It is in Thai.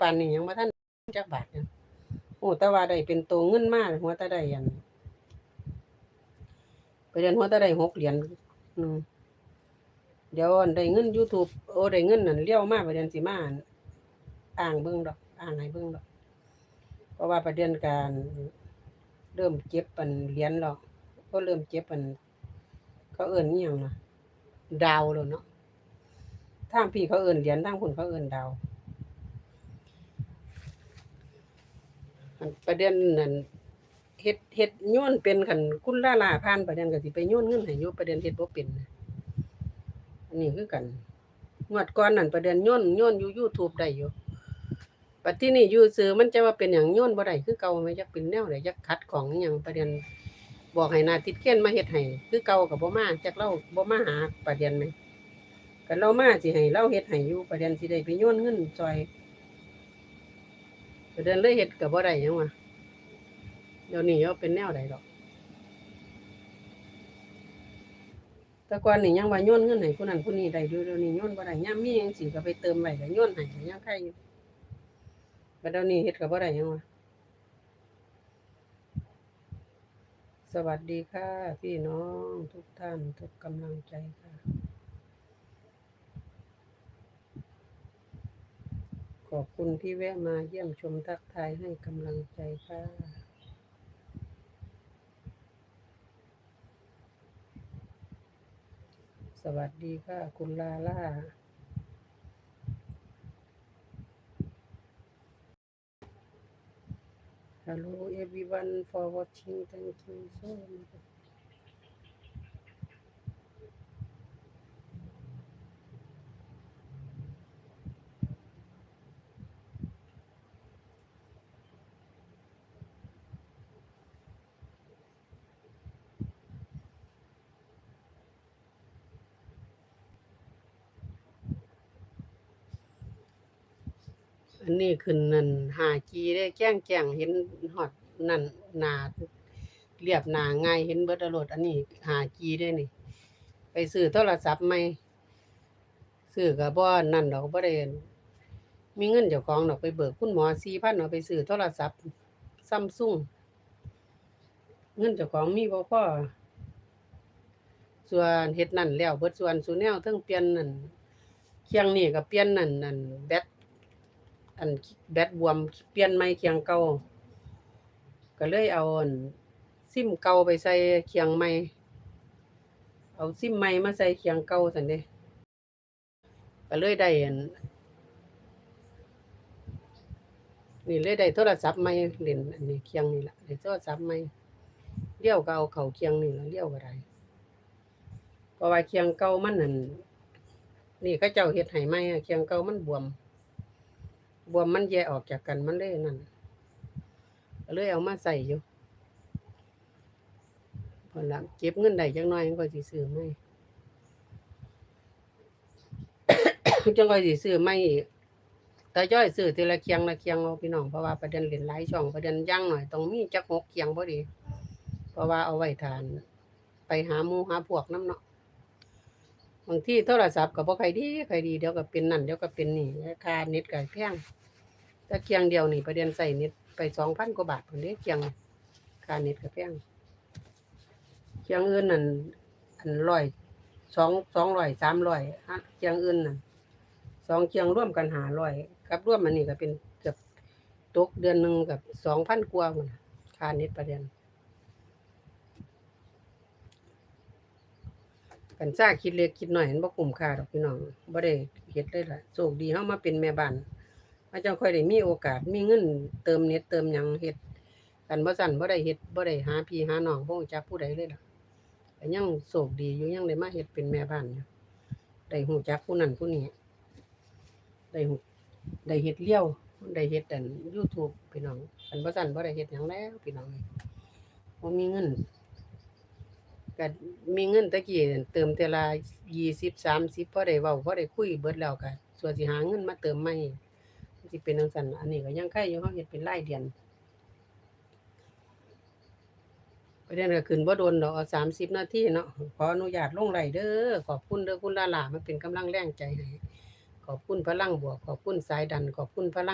ปานนี้ยังบ่ทันจักบาทเนี่ยโอ้แต่ว่าได้เป็นตัวเงินมากหัวตาได้อันไปเรียนหัวตาได้หกเหรียญเดี๋ยวอันได้เงิน YouTube โอ้ได้เงินนั่นเลี้ยวมาไปเรียนสิมาอั่นอ่างเบิ่งดอกอ่างให้เบิ่งดอก เพราะว่าประเด็นการเริ่มเก็บปันเหรียญแล้วก็เริ่มเก็บปันเขาเอิ้นอีหยังล่ะดาวแล้วเนาะทางพี่เขาเอิ้นเหรียญทางคุณเขาเอิ้นดาว อันประเด็นนั่นเฮ็ดเฮ็ดโยนเป็นคันคุณล่าลาผ่านประเด็นก็สิไปโยนเงินให้อยู่ประเด็นเฮ็ดบ่เป็นนะอันนี้คือกันงวดก่อนนั่นประเด็นโยนโยนอยู่ YouTube ได้อยู่ปัดที่นี่อยู่ซื่อมันจะว่าเป็นหยังโยนบ่ได้คือเก่าไหมจักเป็นแนวใดจักขัดของอิหยังประเด็นบอกให้นาติดเขียนมาเฮ็ดให้คือเก่าก็บ่มาจักเราบ่มาหาประเด็นไหมก็เรามาสิให้เราเฮ็ดให้อยู่ประเด็นสิได้ไปโยนเงินซอย เดินเลยเฮ็ดกับบ่ได้ยังวะเดี๋ยวนี้เอาเป็นแนวใดดอก แต่ก่อนนี่ยังว่าโยนเงินให้ผู้นั้นผู้นี้ได้อยู่เดี๋ยวนี้โยนบ่ได้ยามมีจังซี่ก็ไปเติมไว้ก็โยนให้ก็ยังใครอยู่ก็เดี๋ยวนี้เฮ็ดก็บ่ได้ยังวะสวัสดีค่ะ พี่น้องทุกท่านทุกกำลังใจค่ะ ขอบคุณที่แวะมาเยี่ยมชมทักทายให้กำลังใจค่ะ สวัสดีค่ะ คุณลาล่า Hello everyone for watching. Thank you so much. อันนี้ขึ้นนั่นหาจีได้แจ้งแจ้งเห็นฮอดนั่นหนาเรียบหนาง่ายเห็นเบิดอรดอันนี้หาจีได้นี่ ไปซื้อโทรศัพท์ใหม่ซื้อก็บ่นั่นดอกบ่ได้มีเงินเจ้าของดอกไปเบิกคุณหมอ4,000เอาไปซื้อโทรศัพท์ Samsung เงินเจ้าของมีบ่พอส่วนเฮ็ดนั่นแล้วเบิดส่วนสูแนวเทั้งเปลี่ยนนั่นเคียงนี่ก็เปลี่ยนนั่นนั่นแบต อันแบตบวมเปลี่ยนใหม่เคียงเก่าก็เลยเอาซิมเก่าไปใส่เคียงใหม่ เอาซิมใหม่มาใส่เคียงเก่าซั่นเด้ก็เลยได้อันนี่เลยได้โทรศัพท์ใหม่เล่นอันนี้เคียงนี่ละได้โทรศัพท์ใหม่เลี้ยวก็เอาเข้าเคียงนี่ล่ะเลี้ยวก็ได้เพราะว่าเคียงเก่ามันนั่นนี่เขาเจ้าเฮ็ดให้ใหม่เคียงเก่ามันบวม บวมมันแยกออกจากกันมันเลยนั่นเลยเอามาใส่อยู่พอละเก็บเงินได้จังน้อยก็สิซื้อไม่จังก็สิซื้อไม่อีกแต่ย่อยซื้อทีละเคียงละเคียงเอาพี่น้องเพราะว่าประเด็นเล่นหลายช่องประเด็นย่างหน่อยต้องมีจักหกเคียงพอดี เพราะว่าเอาไว้ทาน ไปหาหมูหาพวกน้ำเนาะ บางที่โทรศัพท์ก็บ่ใครดีใครดีเดี๋ยวก็เป็นนั่นเดี๋ยวก็เป็นนี่ค่าเน็ตก็แพงถ้าเคียงเดียวนี่ประเด็นใส่เน็ตไปสองพันกว่าบาทคนนี้เคียงค่าเน็ตก็แพงเคียงอื่นนั่นอันร้อยสองสองร้อยสามร้อยฮะเคียงอื่นนั่นสองเคียงร่วมกันหาร้อยกับร่วมมันนี่ก็เป็นเกือบตกเดือนหนึ่งกับสองพันกว่าคนค่าเน็ตประเด็น กันซ่าคิดเล็กคิดหน่อยมันบ่คุ้มค่าดอกพี่น้องบ่ได้เฮ็ดเลยล่ะโชคดีเฮามาเป็นแม่บ้านอาจังค่อยได้มีโอกาสมีเงินเติมเน็ตเติมหยังเฮ็ดกันบ่ซั่นบ่ได้เฮ็ดบ่ได้หาพี่หาน้องบ่รู้จักผู้ใดเลยล่ะก็ยังโชคดีอยู่ยังได้มาเฮ็ดเป็นแม่บ้านอยู่ได้ฮู้จักผู้นั้นผู้นี้ได้ฮู้ได้เฮ็ดเลี้ยวได้เฮ็ดอัน YouTube พี่น้องกันบ่ซั่นบ่ได้เฮ็ดหยังแล้วพี่น้องบ่มีเงิน ก็มีเงินตะกี้เติมเทื่อละ20 30พอได้เว้าพอได้คุยเบิดแล้วก็ส่วนสิหาเงินมาเติมใหม่สิเป็นจังซั่นอันนี้ก็ยังไข่อยู่เฮาเฮ็ดเป็นรายเดือนประเด็นก็ขึ้นบ่โดนดอกเอา30นาทีเนาะขออนุญาตลงไหลเด้อขอบคุณเด้อคุณลาลามันเป็นกำลังแรงใจให้ขอบคุณพลังบวก ขอบคุณสายดัน ขอบคุณพลัง